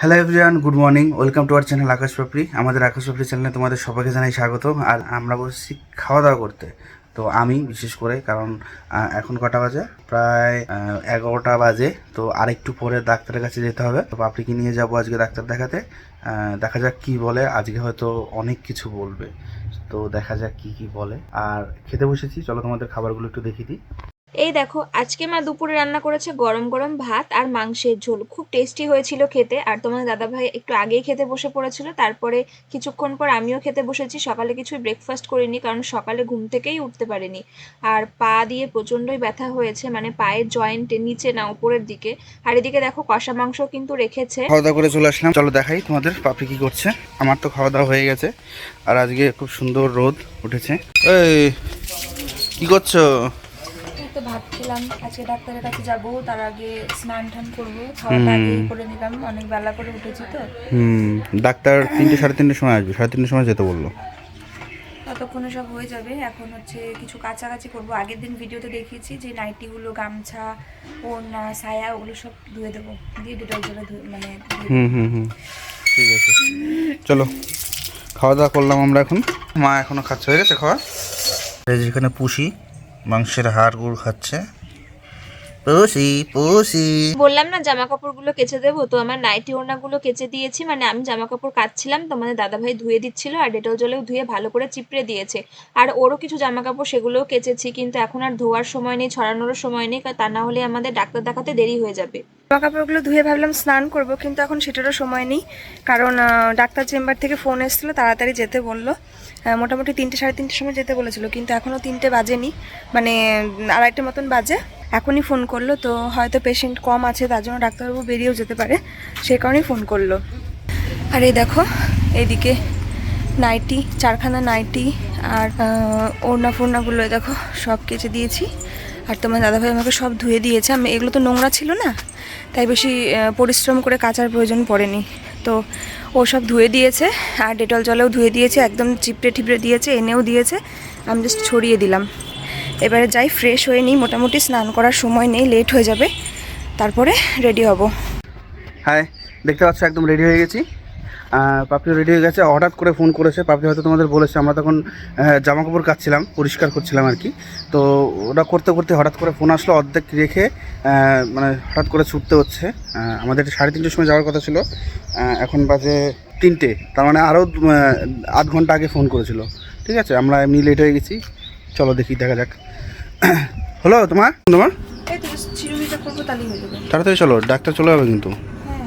Hello everyone good morning welcome to our channel Akash Papri আমাদের আকাশ পাপড়ি চ্যানেলে তোমাদের সবাইকে জানাই স্বাগত। আর আমরা বসছি খাওয়া দাওয়া করতে। তো আমি বিশেষ করে, কারণ এখন কটা বাজে? প্রায় এগারোটা বাজে। তো আরেকটু পরে ডাক্তারের কাছে যেতে হবে। তো পাপড়িকে নিয়ে যাব আজকে ডাক্তার দেখাতে। দেখা যাক কি বলে। আজকে হয়তো অনেক কিছু বলবে। তো দেখা যাক কি কি বলে। আর খেতে বসেছি। চলো তোমাদের খাবারগুলো একটু দেখিয়ে দিই। এই দেখো, আজকে মা দুপুরে রান্না করেছে গরম গরম ভাত আর মাংসের ঝোল। খুব টেস্টি হয়েছিল খেতে। আর তোমার দাদা ভাই একটু আগেই খেতে বসে পড়েছিল, তারপরে কিছুক্ষণ পর আমিও খেতে বসেছি। সকালে কিছুই ব্রেকফাস্ট করিনি, কারণ সকালে ঘুম থেকেই উঠতে পারিনি। আর পা দিয়ে প্রচণ্ডই ব্যথা হয়েছে মানে পায়ের জয়েন্টে নিচে না, উপরের দিকে। আর এদিকে দেখো কষা মাংস কিন্তু রেখেছে। খাওয়া দাওয়া করে চলে আসলাম। চলো দেখাই তোমাদের পাপি কি করছে। আমার তো খাওয়া দাওয়া হয়ে গেছে। আর আজকে খুব সুন্দর রোদ উঠেছে। এই, কি করছ? তো ভাবছিলাম আজকে ডাক্তারের কাছে যাব তার আগে স্নান টান করব। খাওয়াটা হুম। আগেই করে নিলাম অনেক বেলা করে উঠেছি তো। হুম ডাক্তার তিনটে সাড়ে তিনটের সময় আসবে সাড়ে তিনটের সময় যেতে বলল। ততক্ষণে সব হয়ে যাবে এখন হচ্ছে কিছু কাছাকাছি করব। আগের দিন ভিডিওতে দেখিয়েছি যে নাইটিগুলো গামছা ওড়না সায়া ওগুলো সব ধুয়ে দেবো দিয়ে ডেটল জলে মানে হুম হুম হুম ঠিক আছে। চলো খাওয়া দাওয়া করলাম আমরা এখন। মা এখনও খাচ্ছে হয়ে গেছে খাওয়া? যেখানে পুষি। মাংসের হাড় গুড় খাচ্ছে। পুষি পুষি। বললাম না জামা কাপড়গুলো কেচে দেবো, তো আমার নাইটি ওড়নাগুলো কেচে দিয়েছি মানে আমি জামা কাপড় কাচ্ছিলাম, তো আমাদের দাদাভাই ধুয়ে দিচ্ছিল, আর ডেটল জলেও ধুয়ে ভালো করে চিপড়ে দিয়েছে। আর ওরও কিছু জামা কাপড় সেগুলোও কেচেছি, কিন্তু এখন আর ধোয়ার সময় নেই, ছড়ানোরও সময় নেই তা না হলে আমাদের ডাক্তার দেখাতে দেরি হয়ে যাবে। জামা কাপড়গুলো ধুয়ে ভাবলাম স্নান করব, কিন্তু এখন সেটারও সময় নেই। কারণ ডাক্তার চেম্বার থেকে ফোন এসেছিল, তাড়াতাড়ি যেতে বলল। মোটামুটি তিনটে, সাড়ে তিনটের সময় যেতে বলেছিল, কিন্তু এখনও তিনটে বাজেনি। মানে আড়াইটে মতন বাজে। এখনই ফোন করল, তো হয়তো পেশেন্ট কম আছে, তার জন্য ডাক্তারবাবু বেরিয়েও যেতে পারে। সেই কারণেই ফোন করল। আর এই দেখো, এইদিকে নাইটি, চারখানা নাইটি আর ওড়না ফোড়নাগুলো দেখো, সব কেচে দিয়েছি। আর তোমার দাদাভাই আমাকে সব ধুয়ে দিয়েছে। আমি এগুলো তো নোংরা ছিল না, তাই বেশি পরিশ্রম করে কাচার প্রয়োজন পড়েনি। তো ও সব ধুয়ে দিয়েছে, আর ডেটল জলেও ধুয়ে দিয়েছে, একদম চিপড়ে ঠিপড়ে দিয়েছে, এনেও দিয়েছে। আমি জাস্ট ছড়িয়ে দিলাম। এবারে যাই ফ্রেশ হয়ে নিই, মোটামুটি স্নান করার সময় নেই লেট হয়ে যাবে। তারপরে রেডি হব। হাই দেখতে পাচ্ছ একদম রেডি হয়ে গেছি। পাপড়ি রেডি হয়ে গেছে। হঠাৎ করে ফোন করেছে পাপড়ি হয়তো তোমাদের বলেছে। আমরা তখন জামা কাপড় কাচ্ছিলাম পরিষ্কার করছিলাম আর কি। তো ওটা করতে করতে হঠাৎ করে ফোন আসলো অর্ধেক রেখে মানে হঠাৎ করে ছুটতে হচ্ছে। আমাদের সাড়ে তিনটের সময় যাওয়ার কথা ছিল। এখন বাজে তিনটে। তার মানে আরও আধ ঘণ্টা আগে ফোন করেছিল। ঠিক আছে? আমরা এমনি লেট হয়ে গেছি। চলো দেখি দেখা যাক। হলো তোমার? তোমার? তাড়াতাড়ি চলো ডাক্তার চলে যাবে কিন্তু হ্যাঁ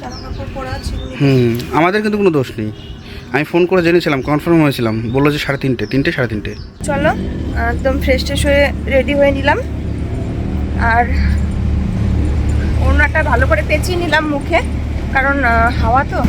জামা কাপড় পরা চিরুনি হুম, আমাদের কিন্তু কোনো দোষ নেই। আমি ফোন করে জেনেছিলাম কনফার্ম হয়েছিলাম। বলল যে সাড়ে তিনটে তিনটে, সাড়ে তিনটে। চলো, একদম ফ্রেশ ট্রেশ হয়ে রেডি হয়ে নিলাম। আর ওনাটা ভালো করে পেঁচিয়ে নিলাম মুখে, কারণ হাওয়া তো।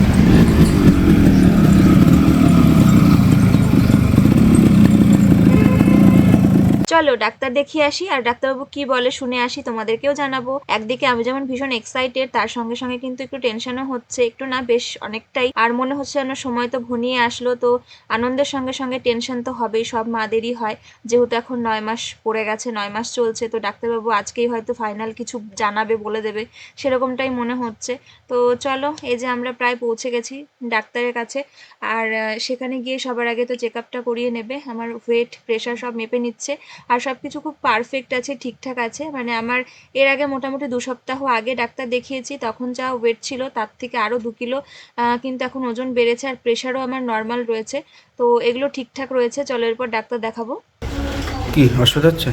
চলো ডাক্তার দেখিয়ে আসি, আর ডাক্তারবাবু কি বলে শুনে আসি, তোমাদেরকেও জানাব। একদিকে আমি যেমন ভীষণ এক্সাইটেড তার সঙ্গে সঙ্গে কিন্তু একটু টেনশনও হচ্ছে, একটু না বেশ অনেকটাই, আর মনে হচ্ছে যেন সময় তো ঘনিয়ে আসলো, তো আনন্দের সঙ্গে সঙ্গে টেনশন তো হবেই, সব মাদেরই হয়। যেহেতু এখন নয় মাস পড়ে গেছে, নয় মাস চলছে, তো ডাক্তারবাবু আজকেই হয়তো ফাইনাল কিছু জানাবে, বলে দেবে, সেরকমটাই মনে হচ্ছে। তো চলো, এই যে আমরা প্রায় পৌঁছে গেছি ডাক্তারের কাছে, আর সেখানে গিয়ে সবার আগে তো চেক আপটা করিয়ে নেবে, আমার ওয়েট প্রেশার সব মেপে নিচ্ছে আর সব কিছু খুব পারফেক্ট আছে ঠিকঠাক আছে। মানে আমার এর আগে মোটামুটি দু সপ্তাহ আগে ডাক্তার দেখিয়েছি তখন যা ওয়েট ছিল তার থেকে আরও দু কিলো কিন্তু এখন ওজন বেড়েছে আর প্রেশারও আমার নর্মাল রয়েছে। তো এগুলো ঠিকঠাক রয়েছে চলো এরপর ডাক্তার দেখাবো। কি অসুবিধা হচ্ছে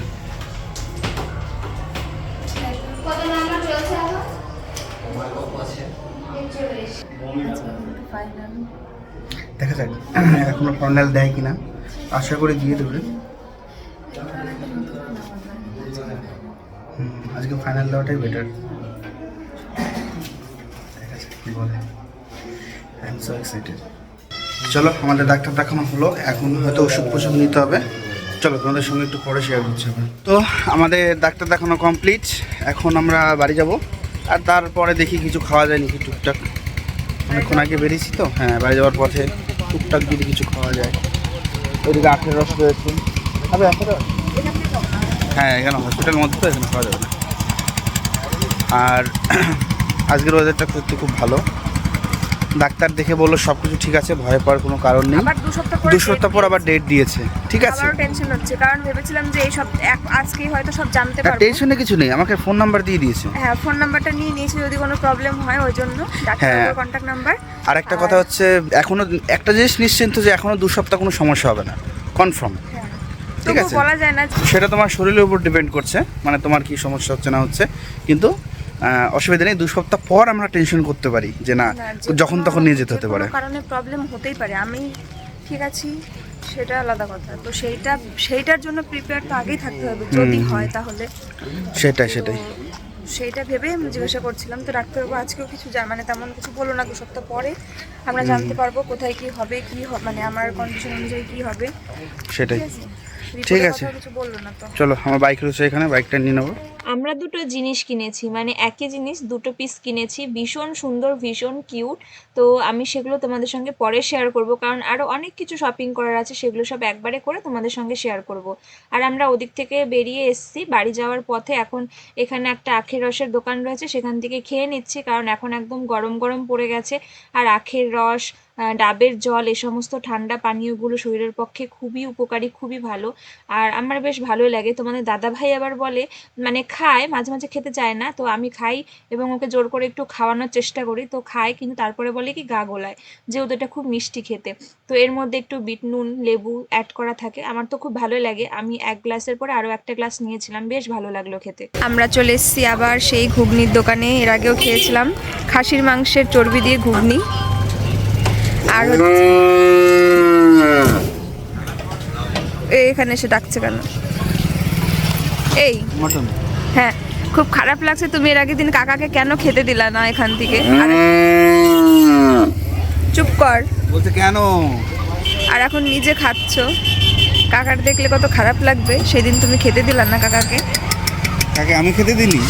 দেখা যাক এখনও ফাইনাল দেয় কিনা। আশা করে দিয়ে দেবে। আজকে ফাইনাল দেওয়াটাই বেটার কি বলে? আই এম সো এক্সাইটেড চলো, আমাদের ডাক্তার দেখানো হলো। এখন হয়তো ওষুধ ফষুধ নিতে হবে। চলো, তোমাদের সঙ্গে একটু পরে শেয়ার করছি তো, আমাদের ডাক্তার দেখানো কমপ্লিট এখন আমরা বাড়ি যাব। আর তারপরে দেখি কিছু খাওয়া যায় নাকি টুকটাক। অনেকক্ষণ আগে বেরিয়েছি তো। হ্যাঁ বাড়ি যাওয়ার পথে টুকটাক যদি কিছু খাওয়া যায়। ওইদিকে আখের রস রয়েছে। হ্যাঁ এখানে হসপিটালের মধ্যে তো এখানে খাওয়া যাবে না। আর আজকের ওয়েদারটা সত্যি খুব ভালো। ডাক্তার দেখে বলল সব কিছু ঠিক আছে ভয় পাওয়ার কোনো কারণ নেই। দু সপ্তাহ পরে আবার ডেট দিয়েছে ঠিক আছে? টেনশন হচ্ছে কারণ ভেবেছিলাম যে এই সব আজকেই হয়তো সব জানতে পারব। টেনশনে কিছু নেই আমাকে ফোন নাম্বার দিয়ে দিয়েছে। হ্যাঁ ফোন নাম্বারটা নিয়ে নিয়েছি যদি কোনো প্রবলেম হয় ওই জন্য। ডাক্তারের হ্যাঁ। কন্ট্যাক্ট নাম্বার আর একটা কথা হচ্ছে এখনও একটা জিনিস নিশ্চিন্ত যে এখনও দু সপ্তাহ কোনো সমস্যা হবে না। কনফার্ম ঠিক আছে। বলা যায় না সেটা তোমার শরীরের উপর ডিপেন্ড করছে মানে তোমার কি সমস্যা হচ্ছে না হচ্ছে। কিন্তু অসুবিধা নেই। দু সপ্তাহ পর আমরা টেনশন করতে পারি যে না যখন তখন নিয়ে যেতে হতে পারে। কারণে প্রবলেম হতেই পারে। আমি ঠিক আছি সেটা আলাদা কথা। তো সেইটা সেইটার জন্য প্রিপেয়ার তো আগেই থাকতে হবে। যদি হয় তাহলে। সেটাই সেটাই। সেইটা ভেবেই আমি জিজ্ঞাসা করছিলাম তো ডাক্তারবাবু আজকেও কিছু মানে তেমন কিছু বলল না দু সপ্তাহ পরে আমরা জানতে পারব কোথায় কি হবে কি মানে আমার কন্ডিশন অনুযায়ী কি হবে। সেটাই। ঠিক আছে? কিছু বলল না তো। চলো আমার বাইক রয়েছে এখানে বাইকটা নিয়ে নেব। আমরা দুটো জিনিস কিনেছি মানে একই জিনিস, দুটো পিস কিনেছি, ভীষণ সুন্দর, ভীষণ কিউট তো আমি সেগুলো তোমাদের সঙ্গে পরে শেয়ার করব, কারণ আরও অনেক কিছু শপিং করার আছে, সেগুলো সব একবারে করে তোমাদের সঙ্গে শেয়ার করব। আর আমরা ওদিক থেকে বেরিয়ে এসেছি, বাড়ি যাওয়ার পথে এখন এখানে একটা আখের রসের দোকান রয়েছে, সেখান থেকে খেয়ে নিচ্ছি, কারণ এখন একদম গরম গরম পড়ে গেছে। আর আখের রস ডাবের জল, এ সমস্ত ঠান্ডা পানীয়গুলো শরীরের পক্ষে খুবই উপকারী, খুবই ভালো। আর আমার বেশ ভালোই লাগে। তোমাদের দাদা ভাই আবার বলে মানে খায়, মাঝে মাঝে খেতে চায় না, তো আমি খাই এবং ওকে জোর করে একটু খাওয়ানোর চেষ্টা করি। তো খায়, কিন্তু তারপরে বলে কি, গা গোলায়। যেহেতু এটা খুব মিষ্টি খেতে। তো এর মধ্যে একটু বিট নুন, লেবু অ্যাড করা থাকে। আমার তো খুব ভালোই লাগে। আমি এক গ্লাসের পরে আরও একটা গ্লাস নিয়েছিলাম। বেশ ভালো লাগল খেতে। আমরা চলে এসেছি আবার সেই ঘুগনির দোকানে। এর আগেও খেয়েছিলাম খাসির মাংসের চর্বি দিয়ে ঘুগনি। আর হচ্ছে এখানে এসে ডাকছে কেন? এই। হ্যাঁ খুব খারাপ লাগছে তুমি এর আগের দিন কাকাকে কেন খেতে দিলা না এখান থেকে? আর চুপ কর। বলছে কেন? আর এখন নিজে খাচ্ছ। কাকার দেখলে কত খারাপ লাগবে। সেদিন তুমি খেতে দিলা না কাকাকে? কাকে আমি খেতে দিলি?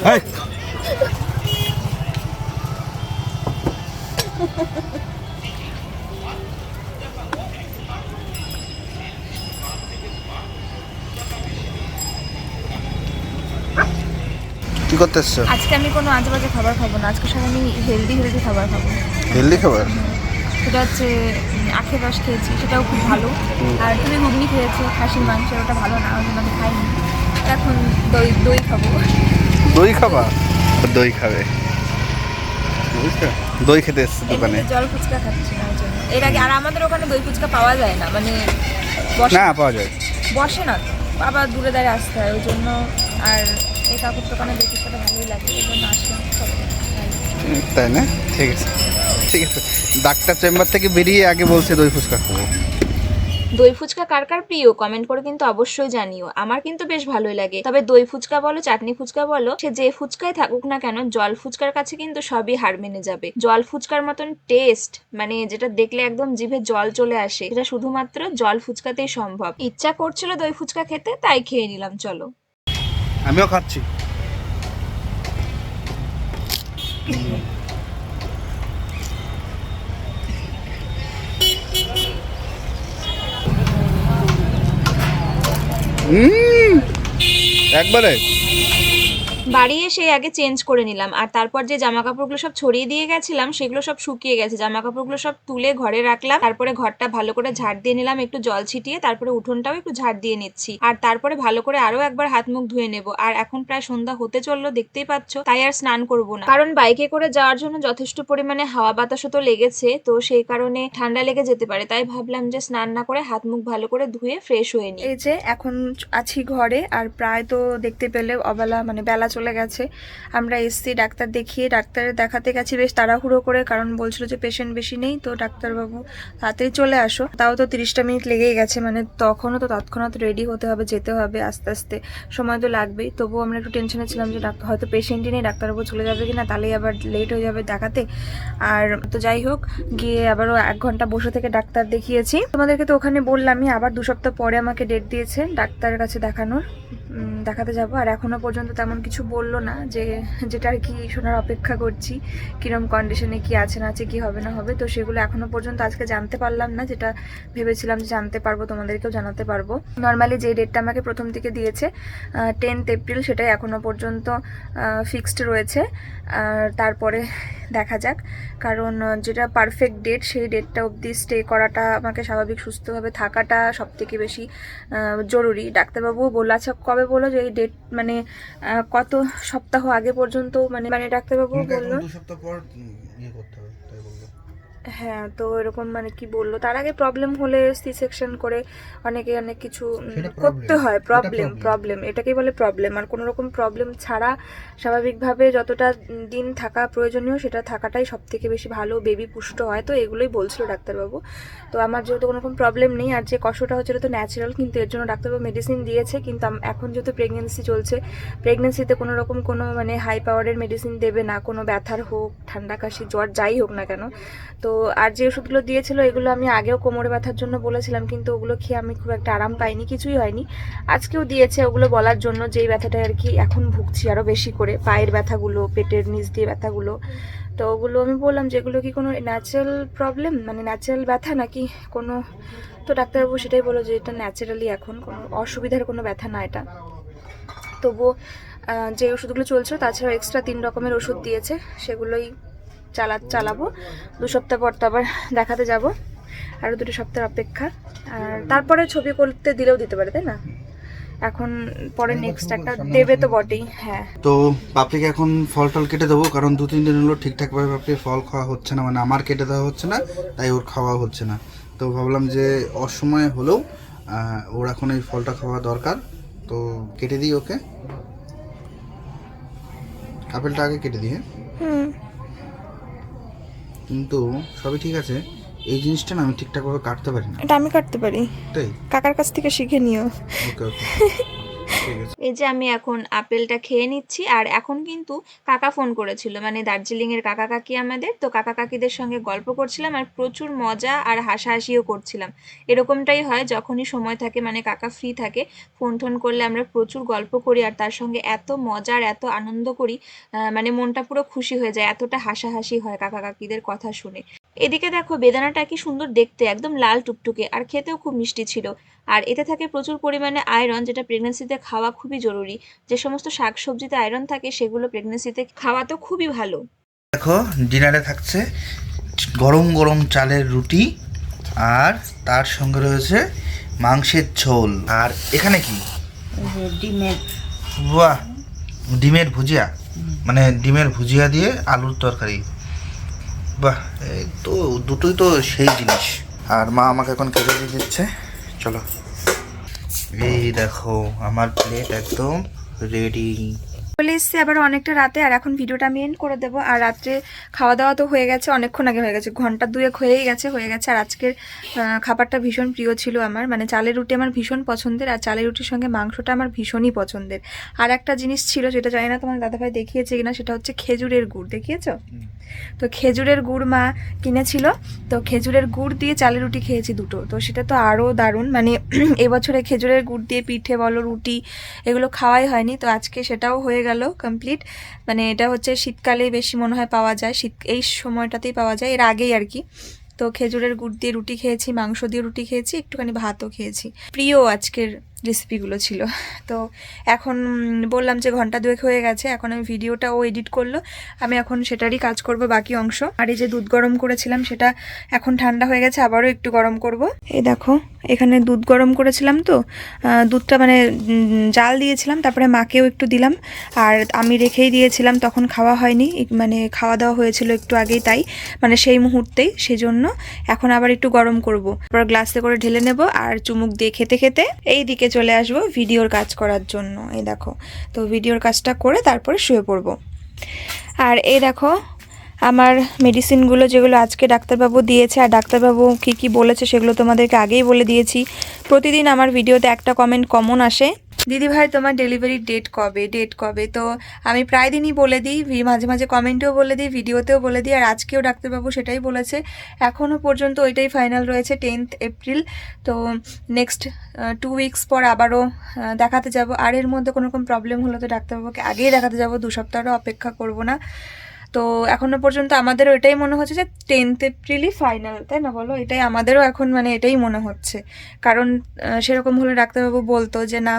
কি করতে আজকে আমি কোনো আজে বাজে খাবার খাব না। আজকে সব আমি হেলদি হেলদি খাবার খাব। হেলদি খাবার? সেটা হচ্ছে আখের রস খেয়েছি সেটাও খুব ভালো। আর তুমি ঘুগনি খেয়েছো খাসির মাংস ওটা ভালো না ওই জন্য আমি খাইনি। এখন দই দই খাব। দই খাবা? দই খাবে। দই খেতে এসছে দোকানে। জল ফুচকা খাচ্ছি না এর আগে আর আমাদের ওখানে দই ফুচকা পাওয়া যায় না মানে বসে না পাওয়া যায়। বসে না আবার দূরে দাঁড়িয়ে আসতে হয় ওই জন্য আর এই কাকুর দোকানে দই ফুচকাটা ভালোই লাগে ওই জন্য আসলাম। তাই না? ঠিক আছে। ঠিক আছে। ডাক্তার চেম্বার থেকে বেরিয়ে আগে বলছে দই ফুচকা খাব। দই ফুচকা কার কার প্রিয়? কমেন্ট করে কিন্তু অবশ্যই জানিও। আমার কিন্তু বেশ ভালোই লাগে। তবে দই ফুচকা বলো, চাটনি ফুচকা বলো, সে যে ফুচকাই থাকুক না কেন, জল ফুচকার কাছে কিন্তু সবই হার মেনে যাবে। জল ফুচকার মতন টেস্ট মানে যেটা দেখলে একদম জিভে জল চলে আসে এটা শুধুমাত্র জল ফুচকাতেই সম্ভব। ইচ্ছা করছিল দই ফুচকা খেতে, তাই খেয়ে নিলাম, চলো। আমিও খাচ্ছি। একবারে? বাড়ি এসে আগে চেঞ্জ করে নিলাম। আর তারপর যে জামা কাপড়গুলো সব ছড়িয়ে দিয়ে গেছিলাম সেগুলো সব শুকিয়ে গেছে। জামা কাপড়গুলো সব তুলে ঘরে রাখলাম। তারপরে ঘরটা ভালো করে ঝাড় দিয়ে নিলাম একটু জল ছিটিয়ে তারপরে উঠোনটাও একটু ঝাড় দিয়ে নিচ্ছি। আর তারপরে ভালো করে আরও একবার হাত মুখ ধুয়ে নেব। আর এখন প্রায় সন্ধ্যা হতে চলল দেখতেই পাচ্ছ তাই আর স্নান করব না। কারণ বাইকে করে যাওয়ার জন্য যথেষ্ট পরিমাণে হাওয়া বাতাসও তো লেগেছে তো সেই কারণে ঠান্ডা লেগে যেতে পারে। তাই ভাবলাম যে স্নান না করে হাত মুখ ভালো করে ধুয়ে ফ্রেশ হয়ে নিই। এই যে এখন আছি ঘরে আর প্রায় তো দেখতে পেলে অবেলা মানে বেলা চলে গেছে। আমরা এসছি ডাক্তার দেখিয়ে, ডাক্তারের দেখাতে গেছি, বেশ তাড়াহুড়ো করে, কারণ বলছিল যে পেশেন্ট বেশি নেই, তো ডাক্তারবাবু তাড়াতাড়ি চলে আসো। তাও তো তিরিশটা মিনিট লেগেই গেছে মানে তখনও তো তৎক্ষণাৎ রেডি হতে হবে, যেতে হবে আস্তে আস্তে। সময় তো লাগবেই, তবুও আমরা একটু টেনশনে ছিলাম যে ডাক্তার, হয়তো পেশেন্টই নেই, ডাক্তারবাবু চলে যাবে কিনা, তাহলেই আবার লেট হয়ে যাবে দেখাতে। আর তো যাই হোক, গিয়ে আবারও এক ঘণ্টা বসে থেকে ডাক্তার দেখিয়েছি। তোমাদেরকে তো ওখানে বললামই, আবার দু সপ্তাহ পরে আমাকে ডেট দিয়েছে ডাক্তারের কাছে দেখানোর। দেখাতে যাব, আর এখনও পর্যন্ত তেমন কিছু বলল না যে, যেটা আর কি শোনার অপেক্ষা করছি, কিরম কন্ডিশনে কি আছে না আছে, কি হবে না হবে, তো সেগুলো এখনও পর্যন্ত আজকে জানতে পারলাম না, যেটা ভেবেছিলাম যে জানতে পারব, তোমাদেরকেও জানাতে পারব। নর্মালি যে ডেটটা আমাকে প্রথম থেকে দিয়েছে টেন্থ এপ্রিল সেটাই এখনও পর্যন্ত ফিক্সড রয়েছে। তারপরে দেখা যাক। কারণ যেটা পারফেক্ট ডেট সেই ডেটটা অবধি স্টে করাটা আমাকে স্বাভাবিক সুস্থভাবে থাকাটা সব থেকে বেশি জরুরি। ডাক্তারবাবু বলে আচ্ছা কবে বলো যে এই ডেট মানে কত সপ্তাহ আগে পর্যন্ত মানে মানে ডাক্তারবাবু বলল। সপ্তাহ পর করতে হবে বলল। হ্যাঁ তো এরকম মানে কি বলল তার আগে প্রবলেম হলে সি সেকশন করে অনেকে অনেক কিছু করতে হয় প্রবলেম প্রবলেম এটাকেই বলে প্রবলেম আর কোনো রকম প্রবলেম ছাড়া স্বাভাবিকভাবে যতটা দিন থাকা প্রয়োজনীয় সেটা থাকাটাই সব থেকে বেশি ভালো। বেবি পুষ্ট হয় তো এগুলোই বলছিল ডাক্তারবাবু। তো আমার যেহেতু কোনো রকম প্রবলেম নেই আর যে কষ্টটা হচ্ছে এটা তো ন্যাচারাল কিন্তু এর জন্য ডাক্তারবাবু মেডিসিন দিয়েছে কিন্তু এখন যেহেতু প্রেগনেন্সি চলছে প্রেগনেন্সিতে কোনো রকম কোনো মানে হাই পাওয়ারের মেডিসিন দেবে না কোনো ব্যথার হোক ঠান্ডা কাশি জ্বর যাই হোক না কেন তো আর যে ওষুধগুলো দিয়েছিল, এগুলো আমি আগেও কোমরে ব্যথার জন্য বলেছিলাম, কিন্তু ওগুলো খেয়ে আমি খুব একটা আরাম পাইনি, কিছুই হয়নি। আজকেও দিয়েছে ওগুলো বলার জন্য, যেই ব্যথাটা আর কি, এখন ভুগছি আরও বেশি করে, পায়ের ব্যথাগুলো, পেটের নিচ দিয়ে ব্যথাগুলো। তো ওগুলো আমি বললাম যে, এগুলো কি কোনো ন্যাচারাল প্রবলেম মানে ন্যাচারাল ব্যথা নাকি কোনো, তো ডাক্তারবাবু সেটাই বলল যে, এটা ন্যাচারালি এখন, কোনো অসুবিধার কোনো ব্যথা না এটা। তবুও যে ওষুধগুলো চলছে তাছাড়া এক্সট্রা তিন রকমের ওষুধ দিয়েছে, সেগুলোই চালা চালাবো। দু সপ্তাহ পর তো আবার দেখাতে যাব। আরও দুটো সপ্তাহের অপেক্ষা। আর তারপরে ছবি করতে দিলেও দিতে পারে তাই না? এখন পরে নেক্সট একটা দেবে তো বটেই হ্যাঁ। তো পাপড়িকে এখন ফল টল কেটে দেবো কারণ দু তিন দিন হলো ঠিকঠাকভাবে পাপড়ির ফল খাওয়া হচ্ছে না। মানে আমার কেটে দেওয়া হচ্ছে না তাই ওর খাওয়া হচ্ছে না। তো ভাবলাম যে অসময়ে হলেও ওর এখন এই ফলটা খাওয়া দরকার। তো কেটে দিই ওকে। আপেলটা আগে কেটে দিই হ্যাঁ? কিন্তু সবই ঠিক আছে। এই জিনিসটা না আমি ঠিকঠাকভাবে কাটতে পারি না। এটা আমি কাটতে পারি। তাই? কাকার কাছ থেকে শিখে নিও। ওকে ওকে। এই যে আমি এখন আপেলটা খেয়ে নিচ্ছি, আর এখন কিন্তু কাকা ফোন করেছিল মানে দার্জিলিং এর কাকা কাকি আমাদের, তো কাকা কাকিদের সঙ্গে গল্প করছিলাম আর প্রচুর মজা আর হাসাহাসিও করছিলাম। এরকমটাই হয় যখনই সময় থাকে মানে কাকা ফ্রি থাকে ফোন টোন করলে আমরা প্রচুর গল্প করি আর তার সঙ্গে এত মজা আর এত আনন্দ করি মানে মনটা পুরো খুশি হয়ে যায়, এতটা হাসাহাসি হয় কাকা কাকিদের কথা শুনে। এদিকে দেখো বেদানাটা কি সুন্দর দেখতে একদম লাল টুকটুকে আর খেতেও খুব মিষ্টি ছিল। আর এতে থাকে প্রচুর পরিমাণে আয়রন যেটা প্রেগনেন্সিতে খাওয়া খুবই জরুরি। যে সমস্ত শাকসবজিতে আয়রন থাকে সেগুলো প্রেগনেন্সিতে খাওয়া তো খুবই ভালো। দেখো ডিনারে থাকছে গরম গরম চালের রুটি আর তার সঙ্গে রয়েছে মাংসের ঝোল। আর এখানে কি? ডিমের। বাহ ডিমের ভুজিয়া। মানে ডিমের ভুজিয়া দিয়ে আলুর তরকারি। বাহ এই তো দুটোই তো সেই জিনিস। আর মা আমাকে এখন কেটে দিয়ে দিচ্ছে। চলো। এই দেখো আমার প্লেট একদম রেডি চলে এসছে আবার অনেকটা রাতে আর এখন ভিডিওটা আমি এন্ড করে দেবো। আর রাত্রে খাওয়া দাওয়া তো হয়ে গেছে অনেকক্ষণ আগে হয়ে গেছে ঘণ্টা দুয়েক হয়েই গেছে হয়ে গেছে। আর আজকের খাবারটা ভীষণ প্রিয় ছিল আমার। মানে চালের রুটি আমার ভীষণ পছন্দের আর চালের রুটির সঙ্গে মাংসটা আমার ভীষণই পছন্দের। আর একটা জিনিস ছিল যেটা জানি না তোমার দাদাভাই দেখিয়েছে কিনা সেটা হচ্ছে খেজুরের গুড় দেখিয়েছো? তো খেজুরের গুড় মা কিনেছিল তো খেজুরের গুড় দিয়ে চালের রুটি খেয়েছি দুটো। তো সেটা তো আরও দারুণ মানে এবছরে খেজুরের গুড় দিয়ে পিঠে বলো রুটি এগুলো খাওয়াই হয়নি। তো আজকে সেটাও হয়ে গেল। কমপ্লিট মানে এটা হচ্ছে শীতকালে বেশি মনে হয় পাওয়া যায়। শীত, এই সময়টাতেই পাওয়া যায়। এর আগেই আর কি। তো খেজুরের গুড় দিয়ে রুটি খেয়েছি, মাংস দিয়ে রুটি খেয়েছি, একটুখানি ভাতও খেয়েছি। প্রিয় আজকের রেসিপিগুলো ছিল। তো এখন বললাম যে ঘণ্টা দুয়েক হয়ে গেছে, এখন আমি ভিডিওটা ও এডিট করল। আমি এখন সেটারই কাজ করব বাকি অংশ। আর এই যে দুধ গরম করেছিলাম, সেটা এখন ঠান্ডা হয়ে গেছে, আবারও একটু গরম করব। এই দেখো, এখানে দুধ গরম করেছিলাম তো দুধটা মানে জাল দিয়েছিলাম, তারপরে মাকেও একটু দিলাম। আর আমি রেখেই দিয়েছিলাম, তখন খাওয়া হয়নি মানে খাওয়া দাওয়া হয়েছিল একটু আগেই তাই মানে সেই মুহূর্তেই, সেজন্য এখন আবার একটু গরম করব। তারপর গ্লাসে করে ঢেলে নেব, আর চুমুক দিয়ে খেতে খেতে এই দিকে চলে আসব ভিডিওর কাজ করার জন্য। এই দেখো, তো ভিডিওর কাজটা করে তারপরে শুয়ে পড়ব। আর এই দেখো, আমার মেডিসিনগুলো যেগুলো আজকে ডাক্তারবাবু দিয়েছে, আর ডাক্তারবাবু কী কী বলেছে সেগুলো তোমাদেরকে আগেই বলে দিয়েছি। প্রতিদিন আমার ভিডিওতে একটা কমেন্ট কমন আসে। দিদি ভাই, তোমার ডেলিভারি ডেট কবে? ডেট কবে? তো আমি প্রায় দিনই বলে দিই মাঝে মাঝে কমেন্টেও বলে দিই ভিডিওতেও বলে দিই, আর আজকেও ডাক্তারবাবু সেটাই বলেছে। এখনও পর্যন্ত ওইটাই ফাইনাল রয়েছে টেন্থ এপ্রিল তো নেক্সট টু উইকস পর আবারও দেখাতে যাব। আর এর মধ্যে কোনো রকম প্রবলেম হলে তো ডাক্তারবাবুকে আগেই দেখাতে যাব, দু সপ্তাহও অপেক্ষা করব না। তো এখনও পর্যন্ত আমাদের ওইটাই মনে হচ্ছে যে টেন্থ এপ্রিলই ফাইনাল তাই না বলো? এটাই আমাদেরও এখন মানে এটাই মনে হচ্ছে। কারণ সেরকম হলে ডাক্তারবাবু বলতো যে না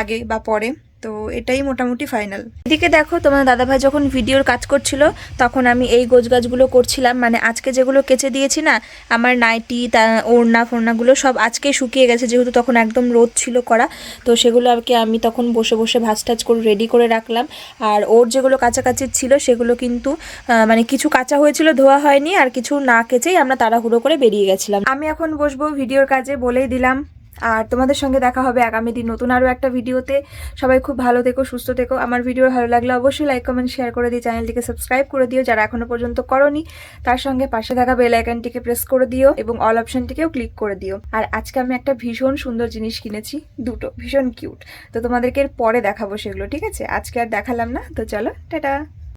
আগে বা পরে। তো এটাই মোটামুটি ফাইনাল এদিকে দেখো, তোমার দাদাভাই যখন ভিডিওর কাজ করছিল, তখন আমি এই গোছ গাছগুলো করছিলাম। মানে আজকে যেগুলো কেচে দিয়েছি না, আমার নাইটি, তা, ওড়না, ফোড়নাগুলো সব আজকে শুকিয়ে গেছে, যেহেতু তখন একদম রোদ ছিল করা। তো সেগুলো আর কি আমি তখন বসে বসে ভাজ টাজ করে রেডি করে রাখলাম। আর ওর যেগুলো কাছাকাছি ছিল, সেগুলো কিন্তু মানে কিছু কাঁচা হয়েছিল, ধোয়া হয়নি, আর কিছু না কেচেই আমরা তাড়াহুড়ো করে বেরিয়ে গেছিলাম। আমি এখন বসবো ভিডিওর কাজে বলেই দিলাম। আর তোমাদের সঙ্গে দেখা হবে আগামী দিন নতুন আরও একটা ভিডিওতে। সবাই খুব ভালো থেকো, সুস্থ থেকো। আমার ভিডিও ভালো লাগলে অবশ্যই লাইক কমেন্ট শেয়ার করে দিও। চ্যানেলটিকে সাবস্ক্রাইব করে দিও। যারা এখনও পর্যন্ত করনি, তার সঙ্গে পাশে থাকা বেল আইকনটিকে প্রেস করে দিও এবং অল অপশনটিকেও ক্লিক করে দিও। আর আজকে আমি একটা ভীষণ সুন্দর জিনিস কিনেছি, দুটো, ভীষণ কিউট তো তোমাদেরকে এর পরে দেখাবো সেগুলো, ঠিক আছে? আজকে আর দেখালাম না, তো চলো, টাটা!